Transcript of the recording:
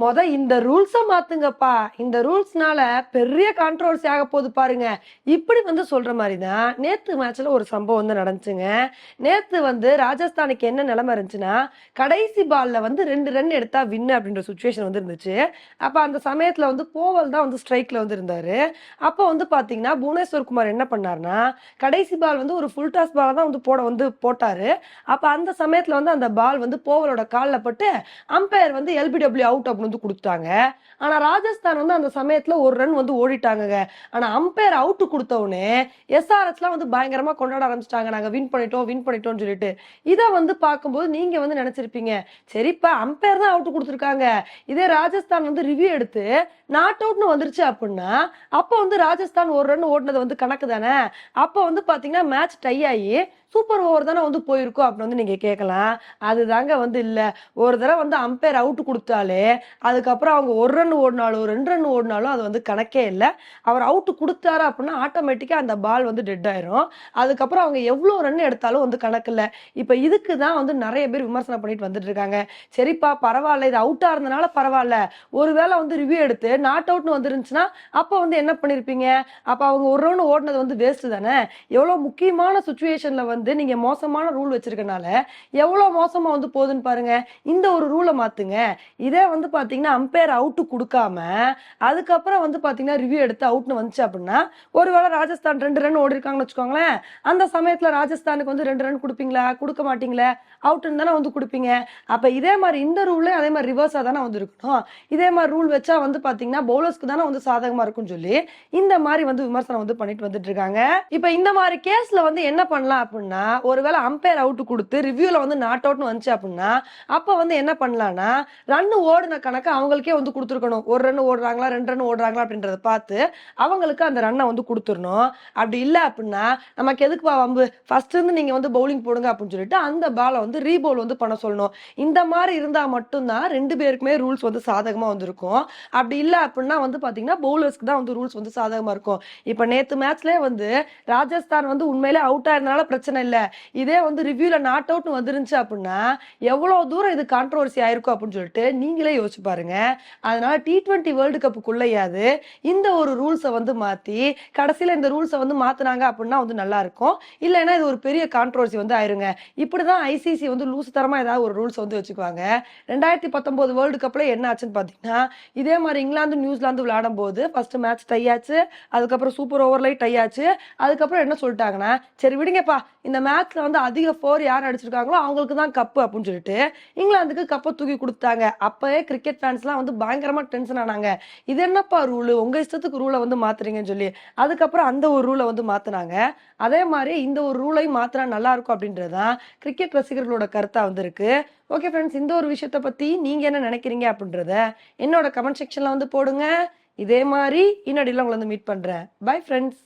மொத இந்த ரூல்ஸை மாத்துங்கப்பா. இந்த ரூல்ஸ்னால பெரிய கான்ட்ரவர்சி ஆக போகுது பாருங்க. இப்படி வந்து சொல்ற மாதிரி தான் நேத்து மேட்ச்ல ஒரு சம்பவம் வந்து நடந்துச்சுங்க. நேத்து வந்து ராஜஸ்தானுக்கு என்ன நிலைமை இருந்துச்சுன்னா கடைசி பால்ல வந்து ரெண்டு ரன் எடுத்தா வின்னு அப்படின்ற சுச்சுவேஷன் வந்து இருந்துச்சு. அப்ப அந்த சமயத்துல வந்து போவல் தான் வந்து ஸ்ட்ரைக்ல வந்து இருந்தாரு. அப்போ வந்து பாத்தீங்கன்னா புவனேஸ்வர் குமார் என்ன பண்ணாருன்னா கடைசி பால் வந்து ஒரு ஃபுல் டாஸ் பால் தான் வந்து போட வந்து போட்டாரு. அப்ப அந்த சமயத்துல வந்து அந்த பால் வந்து போவலோட காலில் பட்டு அம்பையர் வந்து எல்பிடபிள்யூ அவுட் அப்படின்னு வந்து கொடுத்தாங்க. ஆனா ராஜஸ்தான் வந்து அந்த சமயத்துல ஒரு ரன் வந்து ஓடிட்டாங்க ஆனா அம்பையர் அவுட் கொடுத்தவுடனே எஸ்ஆர்எஸ்லாம் வந்து பயங்கரமா கொண்டாட ஆரம்பிச்சிட்டாங்க. நாங்க வின் பண்ணிட்டோம் வின் பண்ணிட்டோம்னு சொல்லிட்டு. இதை வந்து பார்க்கும்போது நீங்க வந்து நினைச்சிருப்பீங்க சரிப்பா அம்பையர் தான் அவுட் கொடுத்துருக்காங்க. இதே ராஜஸ்தான் வந்து ரிவ்யூ எடுத்து நாட் அவுட்னு வந்துருச்சு அப்படின்னா அப்போ வந்து ராஜஸ்தான் ஒரு ரன் ஓடினது வந்து கணக்கு தானே? அப்போ வந்து பாத்தீங்கன்னா மேட்ச் டை ஆகி சூப்பர் ஓவர் தானே வந்து போயிருக்கோம் அப்படின்னு வந்து நீங்கள் கேட்கலாம் அதுதாங்க வந்து இல்லை. ஒரு தடவை வந்து அம்பையர் அவுட் கொடுத்தாலே அதுக்கப்புறம் அவங்க ஒரு ரன் ஓடினாலும் ரெண்டு ரன் ஓடினாலும் அது வந்து கணக்கே இல்லை. அவர் அவுட் கொடுத்தாரு அப்படின்னா ஆட்டோமேட்டிக்காக அந்த பால் வந்து டெட் ஆயிரும். அதுக்கப்புறம் அவங்க எவ்வளோ ரன் எடுத்தாலும் வந்து கணக்கு இல்லை. இப்போ இதுக்கு தான் வந்து நிறைய பேர் விமர்சனம் பண்ணிட்டு வந்துட்டு இருக்காங்க. சரிப்பா பரவாயில்ல. இது அவுட்டாக இருந்தனால பரவாயில்ல. ஒருவேளை வந்து ரிவ்யூ எடுத்து நாட் அவுட்னு வந்துருந்துச்சுன்னா அப்போ வந்து என்ன பண்ணியிருப்பீங்க அப்போ அவங்க ஒரு ரன் ஓடினது வந்து வேஸ்ட் தானே? எவ்வளோ முக்கியமான சுச்சுவேஷனில் வந்து வந்து நீங்க மோசமான ரூல் வச்சிருக்கனால எவ்வளவு மோசமா வந்து போகுதுன்னு பாருங்க. இந்த ஒரு ரூலை மாத்துங்க. இதே வந்து பாத்தீங்கன்னா அம்பையர் அவுட் கொடுக்காம அதுக்கப்புறம் வந்து பாத்தீங்கன்னா ரிவ்யூ எடுத்து அவுட்னு வந்துச்சு அப்படின்னா ஒருவேளை ராஜஸ்தான் ரெண்டு ரன் ஓடி இருக்காங்கன்னு வச்சுக்கோங்களேன் அந்த சமயத்துல ராஜஸ்தானுக்கு வந்து ரெண்டு ரன் கொடுப்பீங்களா? கொடுக்க மாட்டீங்களா? அவுட்னு தானே வந்து கொடுப்பீங்க. அப்ப இதே மாதிரி இந்த ரூலே அதே மாதிரி ரிவர்ஸா தானே வந்து இருக்கணும். இதே மாதிரி ரூல் வச்சா வந்து பாத்தீங்கன்னா பவுலர்ஸ்க்கு தானே வந்து சாதகமா இருக்கும்னு சொல்லி இந்த மாதிரி வந்து விமர்சனம் வந்து பண்ணிட்டு வந்துட்டு இருக்காங்க. இப்ப இந்த மாதிரி கேஸ்ல வந்து என்ன பண்ணலாம் அப்படின்னா ஒருவேளை அம்பையர் அவுட் கொடுத்து ரிவ்யூல வந்து நாட் அவுட்னு வந்துச்சு அப்படின்னா அப்போ வந்து என்ன பண்ணலாம்னா ரன் ஓடின கணக்கு அவங்களுக்கே வந்து கொடுத்துருக்கணும். ஒரு ரன் ஓடுறாங்களா ரெண்டு ரன் ஓடுறாங்களா அப்படின்றத பார்த்து அவங்களுக்கு அந்த ரன்னை வந்து கொடுத்துடணும். அப்படி இல்லை அப்படின்னா நமக்கு எதுக்குப்பா வம்பு? ஃபர்ஸ்ட் இருந்து நீங்க வந்து பவுலிங் போடுங்க அப்படின்னு சொல்லிட்டு அந்த பாலை வந்து ரீபவுல் வந்து பண்ண சொல்லணும். இந்த மாதிரி இருந்தா மட்டும்தான் ரெண்டு பேருக்குமே ரூல்ஸ் வந்து சாதகமா வந்திருக்கும். அப்படி இல்லை அப்படின்னா வந்து பாத்தீங்கன்னா பவுலர்ஸ்க்கு தான் வந்து ரூல்ஸ் வந்து சாதகமா இருக்கும். இப்போ நேற்று மேட்ச்லேயே வந்து ராஜஸ்தான் வந்து உண்மையிலே அவுட் ஆயிருந்தனால பிரச்சனை இல்லை. இதே வந்து ரிவ்யூல நாட் அவுட்னு வந்துருந்துச்சு அப்படின்னா எவ்வளவு தூரம் இது கான்ட்ரவர்சி ஆயிருக்கும் அப்படின்னு சொல்லிட்டு நீங்களே யோசிச்சு பாருங்க. அதனால டி ட்வெண்ட்டி வேர்ல்டு கப்புக்குள்ளேயாவது இந்த ஒரு ரூல்ஸை வந்து மாத்தி கடைசியில இந்த ரூல்ஸை வந்து மாத்துனாங்க அப்படின்னா வந்து நல்லா இருக்கும். இல்லைன்னா இது ஒரு பெரிய கான்ட்ரவர்சி வந்து ஆயிருங்க. இப்படி தான் ஐசிசி வந்து லூசு தரமா ஏதாவது ஒரு ரூல்ஸ் வந்து வச்சுக்குவாங்க. ரெண்டாயிரத்தி பத்தொம்போது வேர்ல்டு கப்பில் என்ன ஆச்சுன்னு பார்த்தீங்கன்னா இதே மாதிரி இங்கிலாந்து நியூசிலாந்து விளையாடும் போது ஃபர்ஸ்ட் மேட்ச் டை ஆச்சு அதுக்கப்புறம் சூப்பர் ஓவர்ல டை ஆச்சு அதுக்கப்புறம் என்ன சொல்லிட்டாங்கன்னா சரி விடுங்கப்பா இந்த மேட்ச்ல வந்து அதிக ஃபோர் யார் அடிச்சிருக்காங்களோ அவங்களுக்கு தான் கப்பு அப்படின்னு சொல்லிட்டு இங்கிலாந்துக்கு கப்பை தூக்கி கொடுத்தாங்க. அப்பவே கிரிக்கெட் ஃபேன்ஸ்லாம் வந்து பயங்கரமா டென்ஷன் ஆனாங்க. இது என்னப்பா ரூலு உங்க இஷ்டத்துக்கு ரூலை வந்து மாத்துறீங்கன்னு சொல்லி. அதுக்கப்புறம் அந்த ஒரு ரூலை வந்து மாத்தினாங்க. அதே மாதிரி இந்த ஒரு ரூலையும் மாத்தினா நல்லா இருக்கும் அப்படின்றதான் கிரிக்கெட் ரசிகர்களோட கருத்தா வந்து இருக்கு. ஓகே ஃப்ரெண்ட்ஸ் இந்த ஒரு விஷயத்த பத்தி நீங்க என்ன நினைக்கிறீங்க அப்படின்றத என்னோட கமெண்ட் செக்ஷன்ல வந்து போடுங்க. இதே மாதிரி இன்னடியில் உங்களை வந்து மீட் பண்றேன். Bye friends